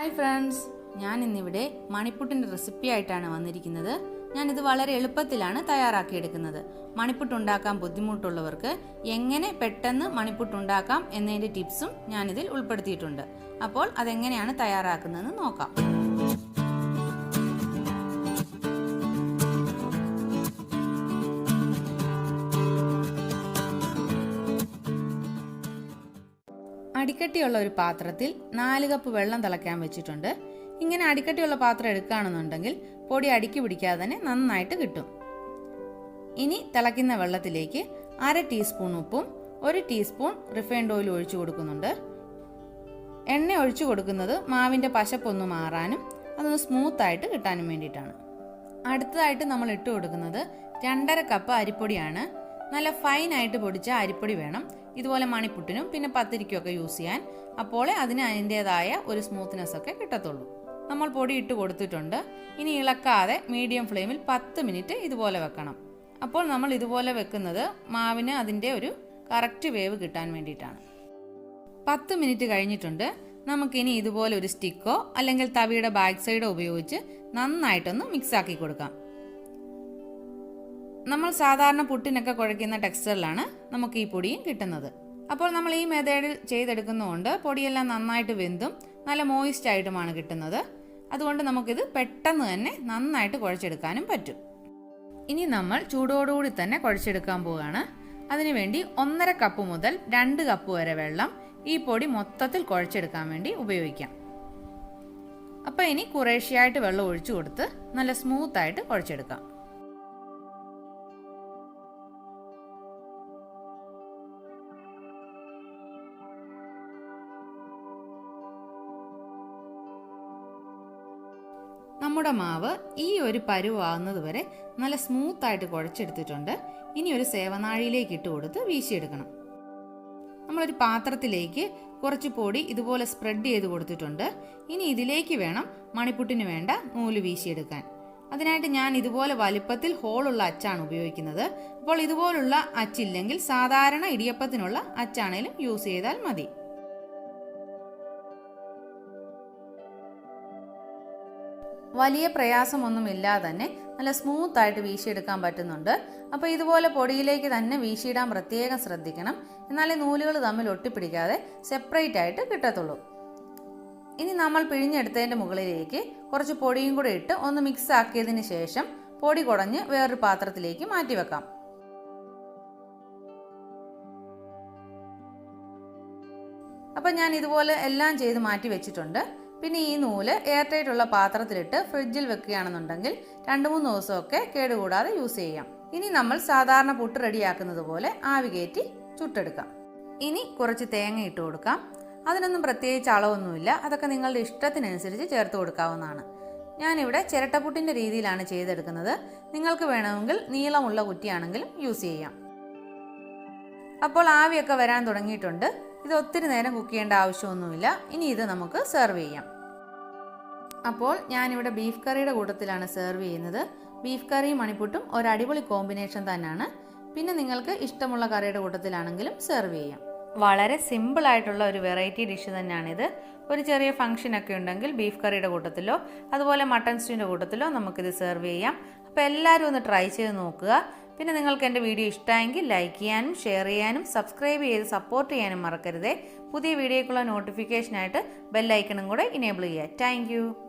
Hi friends ഞാൻ ഇന്നിവിടെ മണിപ്പുട്ടിന്റെ recipe ആയിട്ടാണ് വന്നിരിക്കുന്നത്. ഞാനിത് വളരെ എളുപ്പത്തിലാണ് തയ്യാറാക്കിയെടുക്കുന്നത്. മണിപ്പുട്ട് ഉണ്ടാക്കാൻ ബുദ്ധിമുട്ടുള്ളവർക്ക് എങ്ങനെ പെട്ടെന്ന് മണിപ്പുട്ട് ഉണ്ടാക്കാം എന്നതിന്റെ ടിപ്സും ഞാനിതിൽ ഉൾപ്പെടുത്തിയിട്ടുണ്ട്. അപ്പോൾ അതെങ്ങനെയാണ് തയ്യാറാക്കുന്നതെന്ന് നോക്കാം. അടിക്കട്ടിയുള്ള ഒരു പാത്രത്തിൽ നാല് കപ്പ് വെള്ളം തിളയ്ക്കാൻ വെച്ചിട്ടുണ്ട്. ഇങ്ങനെ അടിക്കട്ടിയുള്ള പാത്രം എടുക്കുകയാണെന്നുണ്ടെങ്കിൽ പൊടി അടുക്കി പിടിക്കാതെ തന്നെ നന്നായിട്ട് കിട്ടും. ഇനി തിളയ്ക്കുന്ന വെള്ളത്തിലേക്ക് അര ടീസ്പൂൺ ഉപ്പും ഒരു ടീസ്പൂൺ റിഫൈൻഡ് ഓയിൽ ഒഴിച്ചു കൊടുക്കുന്നുണ്ട്. എണ്ണ ഒഴിച്ചു കൊടുക്കുന്നത് മാവിന്റെ പശപ്പൊന്ന് മാറാനും അതൊന്ന് സ്മൂത്തായിട്ട് കിട്ടാനും വേണ്ടിയിട്ടാണ്. അടുത്തതായിട്ട് നമ്മൾ ഇട്ട് കൊടുക്കുന്നത് രണ്ടര കപ്പ് അരിപ്പൊടിയാണ്. നല്ല ഫൈനായിട്ട് പൊടിച്ച അരിപ്പൊടി വേണം. ഇതുപോലെ മണിപ്പുട്ടിനും പിന്നെ പത്തിരിക്കും ഒക്കെ യൂസ് ചെയ്യാൻ അപ്പോൾ അതിന് അതിന്റെതായ ഒരു സ്മൂത്ത്നെസ് ഒക്കെ കിട്ടത്തുള്ളൂ. നമ്മൾ പൊടി ഇട്ട് കൊടുത്തിട്ടുണ്ട്. ഇനി ഇളക്കാതെ മീഡിയം ഫ്ലെയിമിൽ പത്ത് മിനിറ്റ് ഇതുപോലെ വെക്കണം. അപ്പോൾ നമ്മൾ ഇതുപോലെ വെക്കുന്നത് മാവിന് അതിന്റെ ഒരു കറക്റ്റ് വേവ് കിട്ടാൻ വേണ്ടിയിട്ടാണ്. പത്ത് മിനിറ്റ് കഴിഞ്ഞിട്ടുണ്ട്. നമുക്കിനി ഇതുപോലെ ഒരു സ്റ്റിക്കോ അല്ലെങ്കിൽ തവിയുടെ ബാക്ക് സൈഡോ ഉപയോഗിച്ച് നന്നായിട്ടൊന്ന് മിക്സ് ആക്കി കൊടുക്കാം. നമ്മൾ സാധാരണ പുട്ടിനൊക്കെ കുഴയ്ക്കുന്ന ടെക്സ്റ്ററിലാണ് നമുക്ക് ഈ പൊടിയും കിട്ടുന്നത്. അപ്പോൾ നമ്മൾ ഈ മെത്തേഡിൽ ചെയ്തെടുക്കുന്നതുകൊണ്ട് പൊടിയെല്ലാം നന്നായിട്ട് വെന്തും നല്ല മോയിസ്റ്റ് ആയിട്ടുമാണ് കിട്ടുന്നത്. അതുകൊണ്ട് നമുക്കിത് പെട്ടെന്ന് തന്നെ നന്നായിട്ട് കുഴച്ചെടുക്കാനും പറ്റും. ഇനി നമ്മൾ ചൂടോടുകൂടി തന്നെ കുഴച്ചെടുക്കാൻ പോവുകയാണ്. അതിനുവേണ്ടി ഒന്നര കപ്പ് മുതൽ രണ്ട് കപ്പ് വരെ വെള്ളം ഈ പൊടി മൊത്തത്തിൽ കുഴച്ചെടുക്കാൻ വേണ്ടി ഉപയോഗിക്കാം. അപ്പോൾ ഇനി കുറേശ്ശെയായിട്ട് വെള്ളം ഒഴിച്ചു കൊടുത്ത് നല്ല സ്മൂത്തായിട്ട് കുഴച്ചെടുക്കാം. നമ്മുടെ മാവ് ഈ ഒരു പരുവാകുന്നത് വരെ നല്ല സ്മൂത്തായിട്ട് കുഴച്ചെടുത്തിട്ടുണ്ട്. ഇനി ഒരു സേവനാഴിയിലേക്ക് ഇട്ട് കൊടുത്ത് വീശിയെടുക്കണം. നമ്മളൊരു പാത്രത്തിലേക്ക് കുറച്ച് പൊടി ഇതുപോലെ സ്പ്രെഡ് ചെയ്ത് കൊടുത്തിട്ടുണ്ട്. ഇനി ഇതിലേക്ക് വേണം മണിപ്പുട്ടിന് വേണ്ട നൂൽ വീശിയെടുക്കാൻ. അതിനായിട്ട് ഞാൻ ഇതുപോലെ വലിപ്പത്തിൽ ഹോളുള്ള അച്ചാണ് ഉപയോഗിക്കുന്നത്. അപ്പോൾ ഇതുപോലുള്ള അച്ചില്ലെങ്കിൽ സാധാരണ ഇടിയപ്പത്തിനുള്ള അച്ചാണേലും യൂസ് ചെയ്താൽ മതി. വലിയ പ്രയാസമൊന്നുമില്ലാതെ തന്നെ നല്ല സ്മൂത്ത് ആയിട്ട് വീശിയെടുക്കാൻ പറ്റുന്നുണ്ട്. അപ്പോൾ ഇതുപോലെ പൊടിയിലേക്ക് തന്നെ വീശിയിടാൻ പ്രത്യേകം ശ്രദ്ധിക്കണം. എന്നാലേ നൂലുകൾ തമ്മിൽ ഒട്ടിപ്പിടിക്കാതെ സെപ്പറേറ്റ് ആയിട്ട് കിട്ടത്തുള്ളൂ. ഇനി നമ്മൾ പിഴിഞ്ഞെടുത്തതിന്റെ മുകളിലേക്ക് കുറച്ച് പൊടിയും കൂടെ ഇട്ട് ഒന്ന് മിക്സ് ആക്കിയതിന് ശേഷം പൊടി കുടഞ്ഞ് വേറൊരു പാത്രത്തിലേക്ക് മാറ്റി വെക്കാം. അപ്പം ഞാൻ ഇതുപോലെ എല്ലാം ചെയ്ത് മാറ്റി വെച്ചിട്ടുണ്ട്. പിന്നെ ഈ നൂൽ എയർ ടൈറ്റ് ഉള്ള പാത്രത്തിലിട്ട് ഫ്രിഡ്ജിൽ വെക്കുകയാണെന്നുണ്ടെങ്കിൽ രണ്ട് മൂന്ന് ദിവസമൊക്കെ കേടുകൂടാതെ യൂസ് ചെയ്യാം. ഇനി നമ്മൾ സാധാരണ പുട്ട് റെഡിയാക്കുന്നത് പോലെ ആവി കയറ്റി ചുട്ടെടുക്കാം. ഇനി കുറച്ച് തേങ്ങ ഇട്ട് കൊടുക്കാം. അതിനൊന്നും പ്രത്യേകിച്ച് അളവൊന്നുമില്ല. അതൊക്കെ നിങ്ങളുടെ ഇഷ്ടത്തിനനുസരിച്ച് ചേർത്ത് കൊടുക്കാവുന്നതാണ്. ഞാനിവിടെ ചിരട്ടപ്പുട്ടിന്റെ രീതിയിലാണ് ചെയ്തെടുക്കുന്നത്. നിങ്ങൾക്ക് വേണമെങ്കിൽ നീളമുള്ള കുറ്റിയാണെങ്കിലും യൂസ് ചെയ്യാം. അപ്പോൾ ആവിയൊക്കെ വരാൻ തുടങ്ങിയിട്ടുണ്ട്. ഇത് ഒത്തിരി നേരം കുക്ക് ചെയ്യേണ്ട ആവശ്യമൊന്നുമില്ല. ഇനി ഇത് നമുക്ക് സെർവ് ചെയ്യാം. അപ്പോൾ ഞാനിവിടെ ബീഫ് കറിയുടെ കൂട്ടത്തിലാണ് സെർവ് ചെയ്യുന്നത്. ബീഫ് കറിയും മണിപ്പുട്ടും ഒരു അടിപൊളി കോമ്പിനേഷൻ തന്നെയാണ്. പിന്നെ നിങ്ങൾക്ക് ഇഷ്ടമുള്ള കറിയുടെ കൂട്ടത്തിലാണെങ്കിലും സെർവ് ചെയ്യാം. വളരെ സിമ്പിൾ ആയിട്ടുള്ള ഒരു വെറൈറ്റി ഡിഷ് തന്നെയാണിത്. ഒരു ചെറിയ ഫംഗ്ഷൻ ഒക്കെ ഉണ്ടെങ്കിൽ ബീഫ് കറിയുടെ കൂട്ടത്തിലോ അതുപോലെ മട്ടൺ സ്റ്റൂവിന്റെ കൂട്ടത്തിലോ നമുക്കിത് സെർവ് ചെയ്യാം. അപ്പോൾ എല്ലാവരും ഒന്ന് ട്രൈ ചെയ്ത് നോക്കുക. പിന്നെ നിങ്ങൾക്ക് എന്റെ വീഡിയോ ഇഷ്ടമായെങ്കിൽ ലൈക്ക് ചെയ്യാനും ഷെയർ ചെയ്യാനും സബ്സ്ക്രൈബ് ചെയ്ത് സപ്പോർട്ട് ചെയ്യാനും മറക്കരുതേ. പുതിയ വീഡിയോക്കുള്ള നോട്ടിഫിക്കേഷനായിട്ട് ബെല്ലൈക്കണും കൂടെ ഇനേബിൾ ചെയ്യുക. താങ്ക്